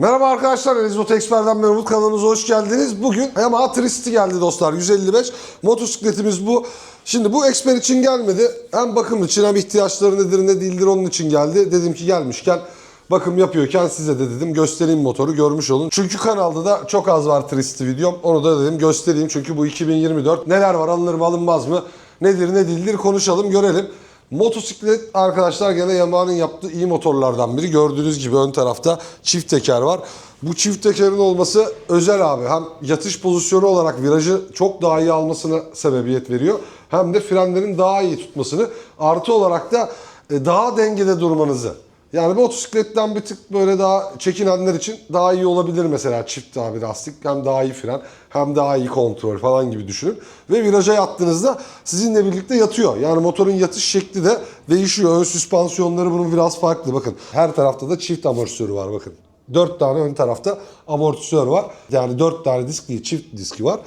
Merhaba arkadaşlar, Elizabeth Expert'den ben Umut kanalımıza hoş geldiniz. Bugün Yamaha Tristi geldi dostlar, 155. Motosikletimiz bu. Şimdi bu Exper için gelmedi. Hem bakım için hem ihtiyaçları nedir ne değildir onun için geldi. Dedim ki gelmişken bakım yapıyorken size de dedim göstereyim motoru görmüş olun. Çünkü kanalda da çok az var Tristi videom. Onu da dedim göstereyim çünkü bu 2024. Neler var alınır mı alınmaz mı? Nedir ne değildir konuşalım görelim. Motosiklet arkadaşlar gene Yamaha'nın yaptığı iyi motorlardan biri. Gördüğünüz gibi ön tarafta çift teker var. Bu çift tekerin olması özel abi. Hem yatış pozisyonu olarak virajı çok daha iyi almasına sebebiyet veriyor. Hem de frenlerin daha iyi tutmasını. Artı olarak da e, daha dengede durmanızı. Yani motosikletten bir tık böyle daha çekinenler için daha iyi olabilir mesela çift abi lastik. Hem daha iyi fren hem daha iyi kontrol falan gibi düşünün. Ve viraja yattığınızda sizinle birlikte yatıyor. Yani motorun yatış şekli de değişiyor. Ön süspansiyonları bunun biraz farklı. Bakın her tarafta da çift amortisörü var bakın. 4 tane ön tarafta amortisör var. Yani 4 tane disk değil çift diski var.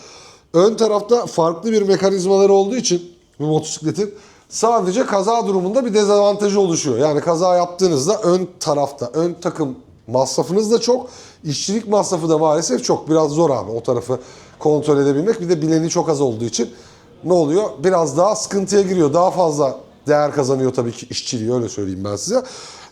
Ön tarafta farklı bir mekanizmaları olduğu için bu motosikletin sadece kaza durumunda bir dezavantajı oluşuyor. Yani kaza yaptığınızda ön tarafta, ön takım masrafınız da çok, işçilik masrafı da maalesef çok. Biraz zor abi o tarafı kontrol edebilmek. Bir de bileni çok az olduğu için ne oluyor? Biraz daha sıkıntıya giriyor. Daha fazla değer kazanıyor tabii ki işçiliği öyle söyleyeyim ben size.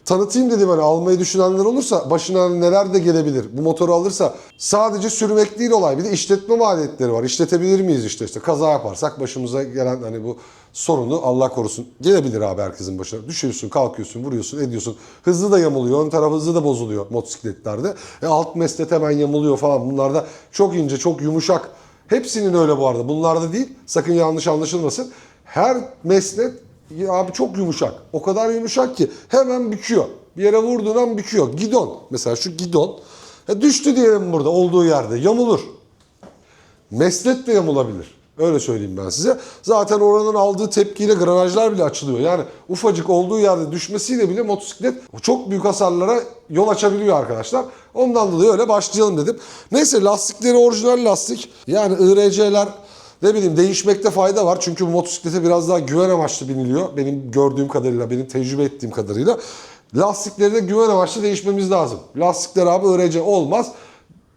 Tanıtayım dedim hani almayı düşünenler olursa başına neler de gelebilir. Bu motoru alırsa sadece sürmek değil olay bir de işletme maliyetleri var. İşletebilir miyiz işte işte kaza yaparsak başımıza gelen hani bu sorunu Allah korusun gelebilir abi herkesin başına. Düşüyorsun, kalkıyorsun, vuruyorsun, ediyorsun. Hızlı da yamuluyor, ön taraf hızlı da bozuluyor motosikletlerde. E alt mesnet hemen yamuluyor falan. Bunlarda çok ince, çok yumuşak. Hepsinin öyle bu arada. Bunlarda değil. Sakın yanlış anlaşılmasın. Her mesnet ya abi çok yumuşak. O kadar yumuşak ki hemen büküyor. Bir yere vurduğun an büküyor. Gidon. Mesela şu gidon. E düştü diyelim burada olduğu yerde. Yamulur. Mesnet de yamulabilir. Öyle söyleyeyim ben size. Zaten oranın aldığı tepkiyle granajlar bile açılıyor. Yani ufacık olduğu yerde düşmesiyle bile motosiklet çok büyük hasarlara yol açabiliyor arkadaşlar. Ondan dolayı öyle başlayalım dedim. Neyse lastikleri orijinal lastik. Yani IRC'ler ne bileyim değişmekte fayda var. Çünkü bu motosiklete biraz daha güven amaçlı biniliyor. Benim gördüğüm kadarıyla, benim tecrübe ettiğim kadarıyla. Lastikleri de güven amaçlı değişmemiz lazım. Lastikler abi IRC olmaz.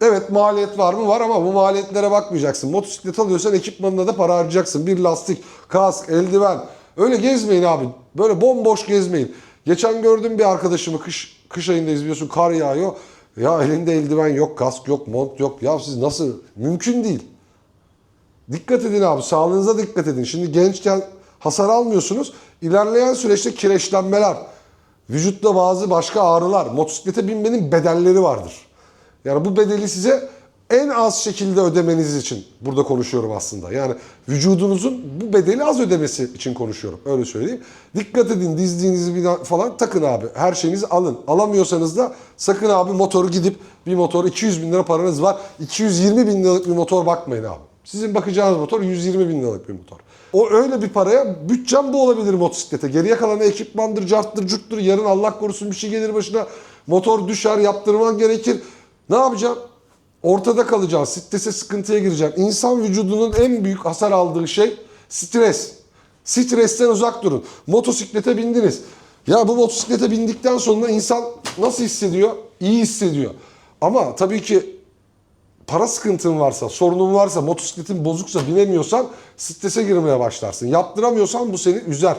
Evet maliyet var mı? Var ama bu maliyetlere bakmayacaksın. Motosiklet alıyorsan ekipmanına da para harcayacaksın. Bir lastik, kask, eldiven. Öyle gezmeyin abi. Böyle bomboş gezmeyin. Geçen gördüm bir arkadaşımı kış, kış ayında izliyorsun kar yağıyor. Ya elinde eldiven yok, kask yok, mont yok. Ya siz nasıl? Mümkün değil. Dikkat edin abi sağlığınıza dikkat edin. Şimdi gençken hasar almıyorsunuz. İlerleyen süreçte kireçlenmeler, vücutta bazı başka ağrılar, motosiklete binmenin bedelleri vardır. Yani bu bedeli size en az şekilde ödemeniz için burada konuşuyorum aslında. Yani vücudunuzun bu bedeli az ödemesi için konuşuyorum. Öyle söyleyeyim. Dikkat edin dizdiğinizi falan takın abi. Her şeyinizi alın. Alamıyorsanız da sakın abi motoru gidip bir motor 200 bin lira paranız var. 220 bin liralık bir motor bakmayın abi. Sizin bakacağınız motor 120 bin liralık bir motor. O öyle bir paraya bütçem bu olabilir motosiklete. Geriye kalan ekipmandır, carttır, curttur. Yarın Allah korusun bir şey gelir başına. Motor düşer, yaptırman gerekir. Ne yapacaksın? Ortada kalacaksın. Strese, sıkıntıya gireceksin. İnsan vücudunun en büyük hasar aldığı şey stres. Stresten uzak durun. Motosiklete bindiniz. Ya bu motosiklete bindikten sonra insan nasıl hissediyor? İyi hissediyor. Ama tabii ki para sıkıntın varsa, sorunun varsa, motosikletin bozuksa, binemiyorsan strese girmeye başlarsın. Yaptıramıyorsan bu seni üzer.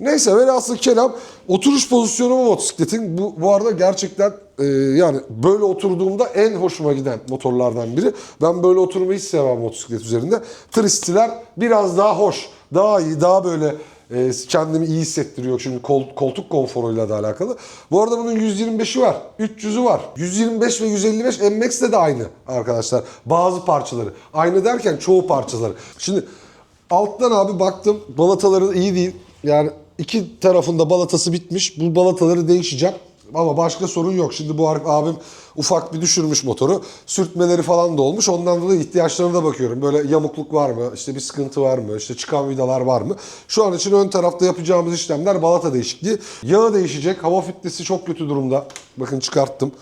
Neyse velhasıl kelam oturuş pozisyonu bu motosikletin. Bu, bu arada gerçekten e, yani böyle oturduğumda en hoşuma giden motorlardan biri. Ben böyle oturmayı hiç sevmem motosiklet üzerinde. Tristiler biraz daha hoş, daha iyi, daha böyle e, kendimi iyi hissettiriyor. Çünkü kol, koltuk konforuyla da alakalı. Bu arada bunun 125'i var, 300'ü var. 125 ve 155 MX'de de aynı arkadaşlar. Bazı parçaları. Aynı derken çoğu parçaları. Şimdi alttan abi baktım balataları iyi değil. Yani iki tarafında balatası bitmiş. Bu balataları değişeceğim. Ama başka sorun yok. Şimdi bu abim ufak bir düşürmüş motoru. Sürtmeleri falan da olmuş. Ondan dolayı ihtiyaçlarına da bakıyorum. Böyle yamukluk var mı? İşte bir sıkıntı var mı? İşte çıkan vidalar var mı? Şu an için ön tarafta yapacağımız işlemler balata değişikliği. Yağı değişecek. Hava filtresi çok kötü durumda. Bakın çıkarttım.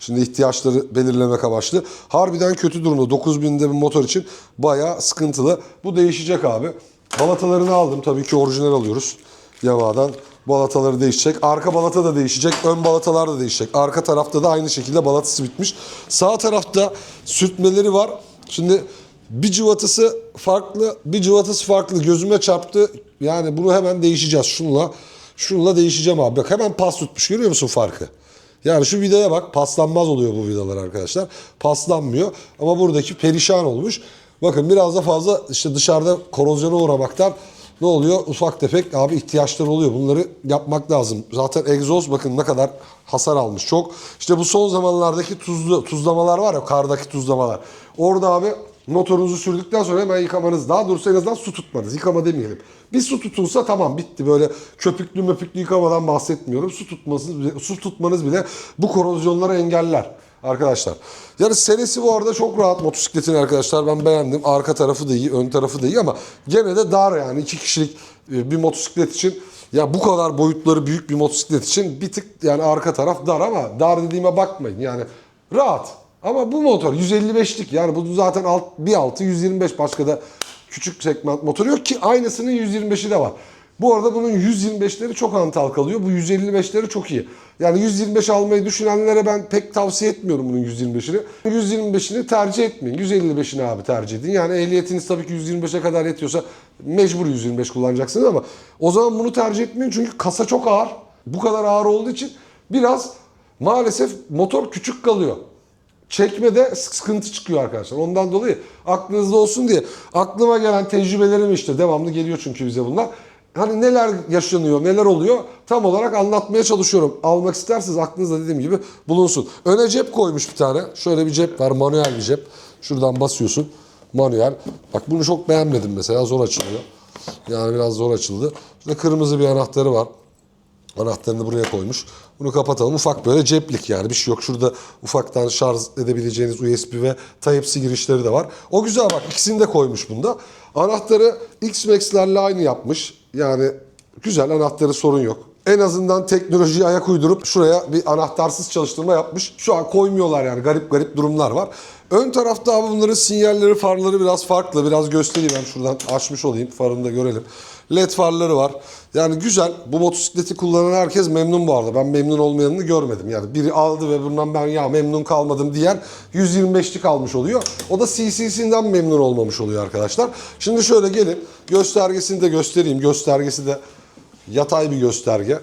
Şimdi ihtiyaçları belirlemek amaçlı. Harbiden kötü durumda. 9000'de bir motor için bayağı sıkıntılı. Bu değişecek abi. Balatalarını aldım. Tabii ki orijinal alıyoruz. Yamaha'dan. Balataları değişecek. Arka balata da değişecek. Ön balatalar da değişecek. Arka tarafta da aynı şekilde balatası bitmiş. Sağ tarafta sürtmeleri var. Şimdi bir cıvatası farklı, bir cıvatası farklı. Gözüme çarptı. Yani bunu hemen değişeceğiz. Şunla, şunla değişeceğim abi. Bak hemen pas tutmuş. Görüyor musun farkı? Yani şu vidaya bak. Paslanmaz oluyor bu vidalar arkadaşlar. Paslanmıyor. Ama buradaki perişan olmuş. Bakın biraz da fazla işte dışarıda korozyona uğramaktan ne oluyor? Ufak tefek abi ihtiyaçları oluyor. Bunları yapmak lazım. Zaten egzoz bakın ne kadar hasar almış. Çok işte bu son zamanlardaki tuzlu tuzlamalar var ya kardaki tuzlamalar. Orada abi motorunuzu sürdükten sonra hemen yıkamanız. Daha doğrusu en azından su tutmanız. Yıkama demeyelim. Bir su tutulsa tamam bitti. Böyle köpüklü möpüklü yıkamadan bahsetmiyorum. Su tutmanız su tutmanız bile bu korozyonları engeller arkadaşlar. Yani senesi bu arada çok rahat motosikletin arkadaşlar. Ben beğendim. Arka tarafı da iyi, ön tarafı da iyi ama gene de dar yani. iki kişilik e, bir motosiklet için ya bu kadar boyutları büyük bir motosiklet için bir tık yani arka taraf dar ama dar dediğime bakmayın. Yani rahat. Ama bu motor 155'lik yani bu zaten alt, bir altı 125 başka da küçük segment motoru yok ki aynısının 125'i de var. Bu arada bunun 125'leri çok antal kalıyor. Bu 155'leri çok iyi. Yani 125 almayı düşünenlere ben pek tavsiye etmiyorum bunun 125'ini. 125'ini tercih etmeyin. 155'ini abi tercih edin. Yani ehliyetiniz tabii ki 125'e kadar yetiyorsa mecbur 125 kullanacaksınız ama o zaman bunu tercih etmeyin çünkü kasa çok ağır. Bu kadar ağır olduğu için biraz maalesef motor küçük kalıyor çekmede sıkıntı çıkıyor arkadaşlar. Ondan dolayı aklınızda olsun diye aklıma gelen tecrübelerim işte devamlı geliyor çünkü bize bunlar. Hani neler yaşanıyor, neler oluyor tam olarak anlatmaya çalışıyorum. Almak isterseniz aklınızda dediğim gibi bulunsun. Öne cep koymuş bir tane. Şöyle bir cep var, manuel bir cep. Şuradan basıyorsun. Manuel. Bak bunu çok beğenmedim mesela. Zor açılıyor. Yani biraz zor açıldı. Şurada kırmızı bir anahtarı var. Anahtarını buraya koymuş. Bunu kapatalım. Ufak böyle ceplik yani bir şey yok. Şurada ufaktan şarj edebileceğiniz USB ve Type-C girişleri de var. O güzel bak ikisini de koymuş bunda. Anahtarı X-Max'lerle aynı yapmış. Yani güzel anahtarı sorun yok. En azından teknolojiye ayak uydurup şuraya bir anahtarsız çalıştırma yapmış. Şu an koymuyorlar yani garip garip durumlar var. Ön tarafta bunların sinyalleri, farları biraz farklı. Biraz göstereyim ben şuradan açmış olayım. Farını da görelim. LED farları var. Yani güzel. Bu motosikleti kullanan herkes memnun bu arada. Ben memnun olmayanını görmedim. Yani biri aldı ve bundan ben ya memnun kalmadım diyen 125'lik almış oluyor. O da CC'sinden memnun olmamış oluyor arkadaşlar. Şimdi şöyle gelin. Göstergesini de göstereyim. Göstergesi de yatay bir gösterge.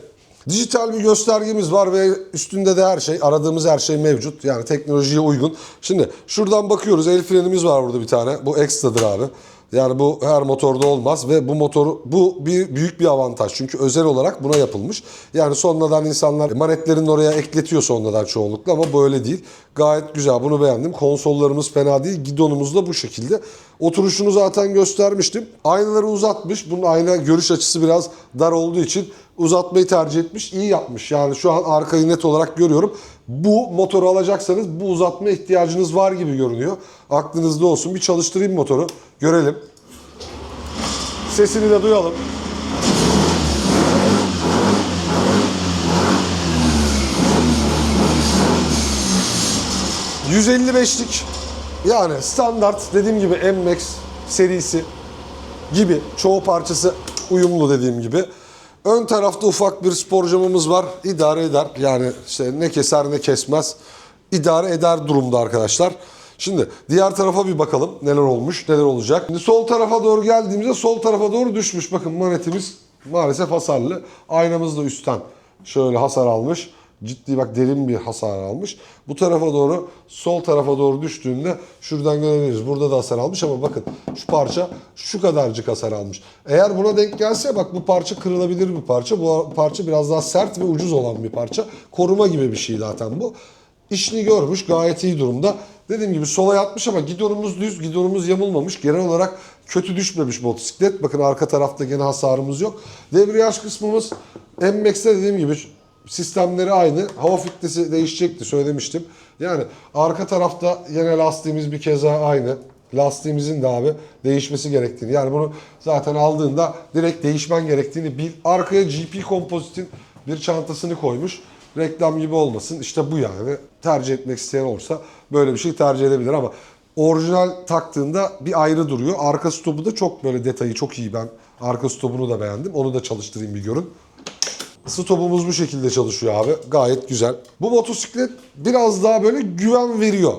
Dijital bir göstergemiz var ve üstünde de her şey, aradığımız her şey mevcut. Yani teknolojiye uygun. Şimdi şuradan bakıyoruz. El frenimiz var burada bir tane. Bu ekstradır abi. Yani bu her motorda olmaz ve bu motoru bu bir büyük bir avantaj. Çünkü özel olarak buna yapılmış. Yani sonradan insanlar manetlerin oraya ekletiyor sonradan çoğunlukla ama böyle değil. Gayet güzel. Bunu beğendim. Konsollarımız fena değil. Gidonumuz da bu şekilde. Oturuşunu zaten göstermiştim. Aynaları uzatmış. Bunun ayna görüş açısı biraz dar olduğu için uzatmayı tercih etmiş. İyi yapmış. Yani şu an arkayı net olarak görüyorum. Bu motoru alacaksanız bu uzatma ihtiyacınız var gibi görünüyor. Aklınızda olsun. Bir çalıştırayım motoru. Görelim. Sesini de duyalım. ...155'lik yani standart dediğim gibi M-Max serisi gibi çoğu parçası uyumlu dediğim gibi. Ön tarafta ufak bir spor camımız var. İdare eder. Yani işte ne keser ne kesmez. İdare eder durumda arkadaşlar. Şimdi diğer tarafa bir bakalım neler olmuş, neler olacak. Şimdi sol tarafa doğru geldiğimizde sol tarafa doğru düşmüş. Bakın manetimiz maalesef hasarlı. Aynamız da üstten şöyle hasar almış. Ciddi bak derin bir hasar almış. Bu tarafa doğru sol tarafa doğru düştüğünde şuradan görebiliriz. Burada da hasar almış ama bakın şu parça şu kadarcık hasar almış. Eğer buna denk gelse bak bu parça kırılabilir bir parça. Bu parça biraz daha sert ve ucuz olan bir parça. Koruma gibi bir şey zaten bu. İşini görmüş gayet iyi durumda. Dediğim gibi sola yatmış ama gidonumuz düz, gidonumuz yamulmamış. Genel olarak kötü düşmemiş motosiklet. Bakın arka tarafta gene hasarımız yok. Debriyaj kısmımız MMAX'te dediğim gibi sistemleri aynı. Hava filtresi değişecekti söylemiştim. Yani arka tarafta yine lastiğimiz bir keza aynı. Lastiğimizin de abi değişmesi gerektiğini. Yani bunu zaten aldığında direkt değişmen gerektiğini bil. Arkaya GP kompozitin bir çantasını koymuş. Reklam gibi olmasın. İşte bu yani. Tercih etmek isteyen olursa böyle bir şey tercih edebilir ama orijinal taktığında bir ayrı duruyor. Arka stopu da çok böyle detayı çok iyi ben. Arka stopunu da beğendim. Onu da çalıştırayım bir görün. Stopumuz bu şekilde çalışıyor abi. Gayet güzel. Bu motosiklet biraz daha böyle güven veriyor.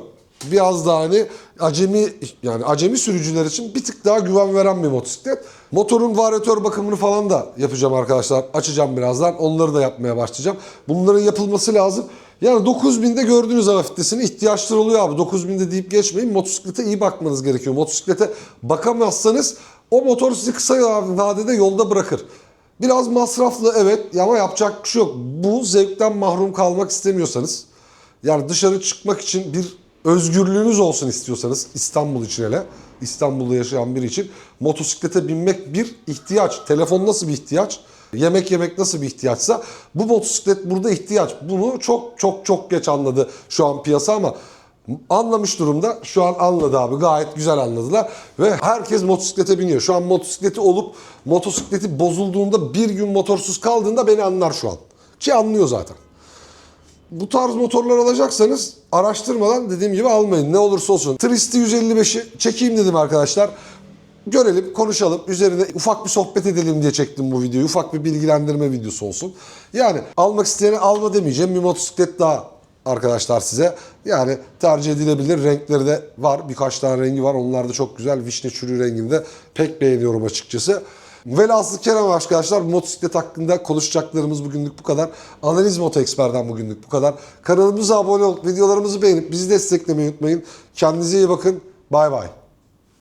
Biraz daha hani acemi yani acemi sürücüler için bir tık daha güven veren bir motosiklet. Motorun varyatör bakımını falan da yapacağım arkadaşlar. Açacağım birazdan. Onları da yapmaya başlayacağım. Bunların yapılması lazım. Yani 9000'de gördüğünüz hava fitnesine ihtiyaçları oluyor abi. 9000'de deyip geçmeyin. Motosiklete iyi bakmanız gerekiyor. Motosiklete bakamazsanız o motor sizi kısa vadede yolda bırakır. Biraz masraflı evet ama yapacak bir şey yok. Bu zevkten mahrum kalmak istemiyorsanız yani dışarı çıkmak için bir özgürlüğünüz olsun istiyorsanız İstanbul için hele İstanbul'da yaşayan biri için motosiklete binmek bir ihtiyaç. Telefon nasıl bir ihtiyaç? Yemek yemek nasıl bir ihtiyaçsa bu motosiklet burada ihtiyaç. Bunu çok çok çok geç anladı şu an piyasa ama anlamış durumda. Şu an anladı abi. Gayet güzel anladılar. Ve herkes motosiklete biniyor. Şu an motosikleti olup motosikleti bozulduğunda bir gün motorsuz kaldığında beni anlar şu an. Ki anlıyor zaten. Bu tarz motorlar alacaksanız araştırmadan dediğim gibi almayın. Ne olursa olsun. Tristi 155'i çekeyim dedim arkadaşlar. Görelim, konuşalım. Üzerine ufak bir sohbet edelim diye çektim bu videoyu. Ufak bir bilgilendirme videosu olsun. Yani almak isteyene alma demeyeceğim. Bir motosiklet daha arkadaşlar size. Yani tercih edilebilir. Renkleri de var. Birkaç tane rengi var. Onlar da çok güzel. Vişne çürüğü rengini de pek beğeniyorum açıkçası. Velhasıl Kerem arkadaşlar motosiklet hakkında konuşacaklarımız bugünlük bu kadar. Analiz Moto Expert'ten bugünlük bu kadar. Kanalımıza abone olup videolarımızı beğenip bizi desteklemeyi unutmayın. Kendinize iyi bakın. Bay bay.